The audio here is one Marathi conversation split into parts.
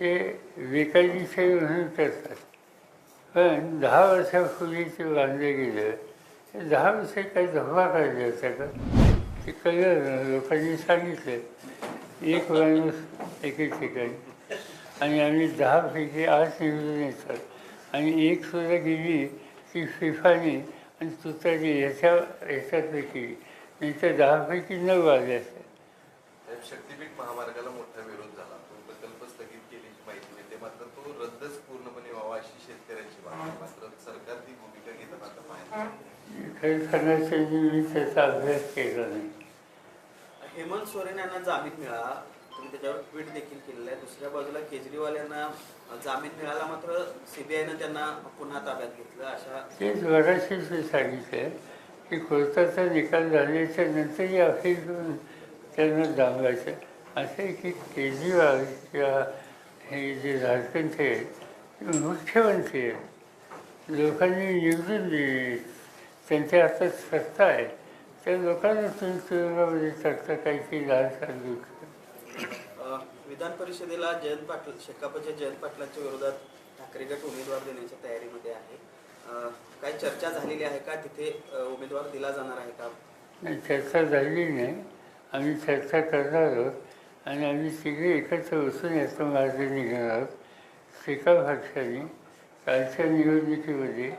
ते बेकायदेशीर म्हणून करतात पण दहा वर्षापूर्वी ते बांधलं गेलं ते दहा वर्ष काही धोका काढले होता का? ते कळलं लोकांनी सांगितलं. एक माणूस एके ठिकाणी आणि आम्ही दहापैकी आठ निवडून येतात आणि एक सुद्धा गेली ती फिफाने आणि तुतारी ह्याच्या ह्याच्यापैकी नाही तर दहापैकी नऊ आले असतात शक्तीपीठ महामार्गाला मोठा विरोध झाला. खरं सांगायचं मी त्याचा अभ्यास केला नाही. हेमंत सोरेन यांना जामीन मिळाला. तुम्ही त्याच्यावर ट्विट देखील केलेलं आहे. दुसऱ्या बाजूला केजरीवाल यांना जामीन मिळाला मात्र सीबीआयनं त्यांना पुन्हा ताब्यात घेतलं. अशा तेच बऱ्याचशीच मी सांगितलं की कोर्टाचा निकाल झाल्याच्या नंतरही करून त्यांना दाबायचं असं आहे की केजरीवाल किंवा हे जे झारखंडचे मुख्यमंत्री आहेत. लोकांनी निवडून दिले त्यांच्या हातात सत्ता आहे. त्या लोकांना तुरुंगामध्ये टाकता काहीतरी लहान अ, विधान परिषदेला जयंत पाटील शेकापच्या जयंत पाटलांच्या विरोधात ठाकरे गट उमेदवार देण्याच्या तयारीमध्ये आहे. काही चर्चा झालेली आहे का? तिथे उमेदवार दिला जाणार आहे का? नाही चर्चा झाली नाही. आम्ही चर्चा करणार आहोत आणि आम्ही तिघे एकत्र बसून याचा मार्ग निघणार आहोत. एका पक्षाने कालच्या निवडणुकीमध्ये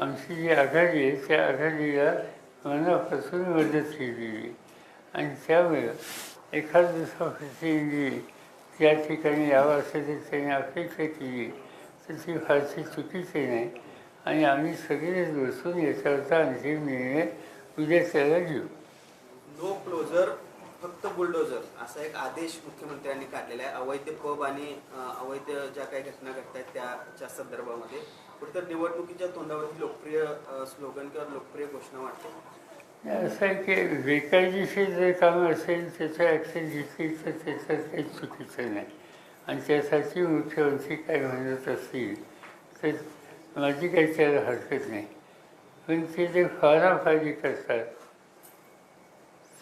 आमची जी आघाडी आहे त्या आघाडीला मनापासून मदत केलेली. आणि त्यामुळे एखाद दुसरा प्रतिनिधी त्या ठिकाणी यावं असं जर त्यांनी अपेक्षा केली तर ती फारशी चुकीची नाही. आणि आम्ही सगळेच बसून याच्यावरचा अंतिम निर्णय उद्या त्याला घेऊ. नो क्लोजर फक्त बुलडोजर असा एक आदेश मुख्यमंत्र्यांनी काढलेला आहे. अवैध पब आणि अवैध ज्या काही घटना घडत आहेत त्याच्या संदर्भामध्ये. कुठेतरी निवडणुकीच्या तोंडावरती लोकप्रिय स्लोगन किंवा लोकप्रिय घोषणा वाटते. असं आहे की बेकायदेशीर जे काम असेल त्याचं ॲक्शन घेतली तर त्याच्यात काही चुकीचं नाही. आणि त्यासाठी मुख्यमंत्री काय म्हणत असतील तर माझी काही त्याला हरकत नाही. पण ते जे फाराफारी करतात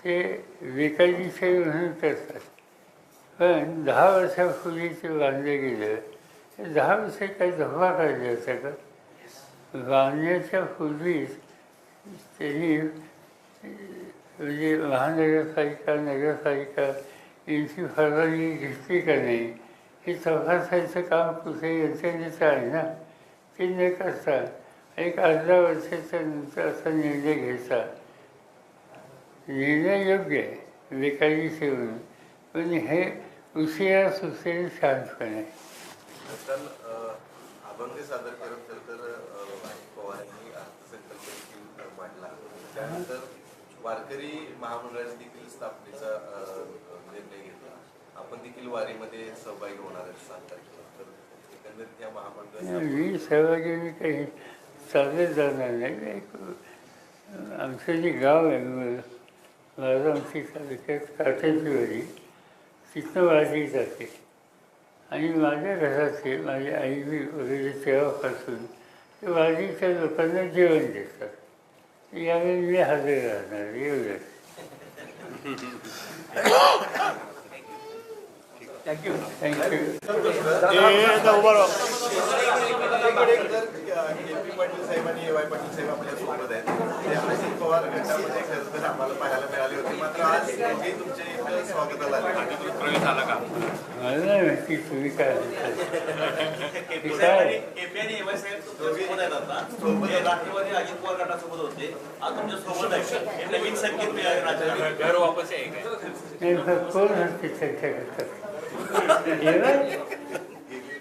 ते बेकायदेशीर म्हणून करतात. पण दहा वर्षापूर्वी ते बांधलं गेलं दहा वर्ष काही धोका काढले होता का? बांधण्याच्या पूर्वीच त्यांनी म्हणजे महानगरपालिका नगरपालिका यांची परवानगी घेतली का नाही? हे तपासायचं काम कुठे यंत्रणेचं आहे ना? ते न करता एक अर्धा वर्षाच्या नंतर असा निर्णय घ्यायचा. निर्णय योग्य आहे बेकायदेशीर म्हणून पण हे उशिरा सुचलेलं शांतपणे आहे. अभंग सादर करत तर अ, अजित पवार यांनी अर्थसंकल्प मांडला त्यानंतर वारकरी महामंडळाने देखील स्थापनेचा निर्णय घेतला. आपण देखील वारीमध्ये सहभागी होणार आहे सात तारखेला तर एकंदरीत त्या महामंडळाच्या मी सहभागी मी काही चालत जाणार नाही. एक आमचं जे गाव आहे तालुक्यात काठाची वाडी तिथनं वाढली जाते आणि माझ्या घराचे माझी आई बी वगैरे तेव्हापासून ते वाडीच्या लोकांना जेवण देतात. यावेळी मी हजर राहणार एवढंच. थँक्यू थँक्यू साहेब आणि ए वाय पाटील साहेब आपल्यासोबत आहेत. ते अजित पवार गटामध्ये खरं तर आम्हाला पाहायला मिळाले होते मात्र आज दोघेही तुमच्या इथं स्वागताला आले. प्रवेश झाला का नाही तुम्ही काय. हे सोबत आहेत आता ते राष्ट्रवादी अजित पवार गटासोबत होते आज तुमच्यासोबत आहे हे नवीन संकेत मिळाले घर वापस आहे काय कोण चर्चा करतात हे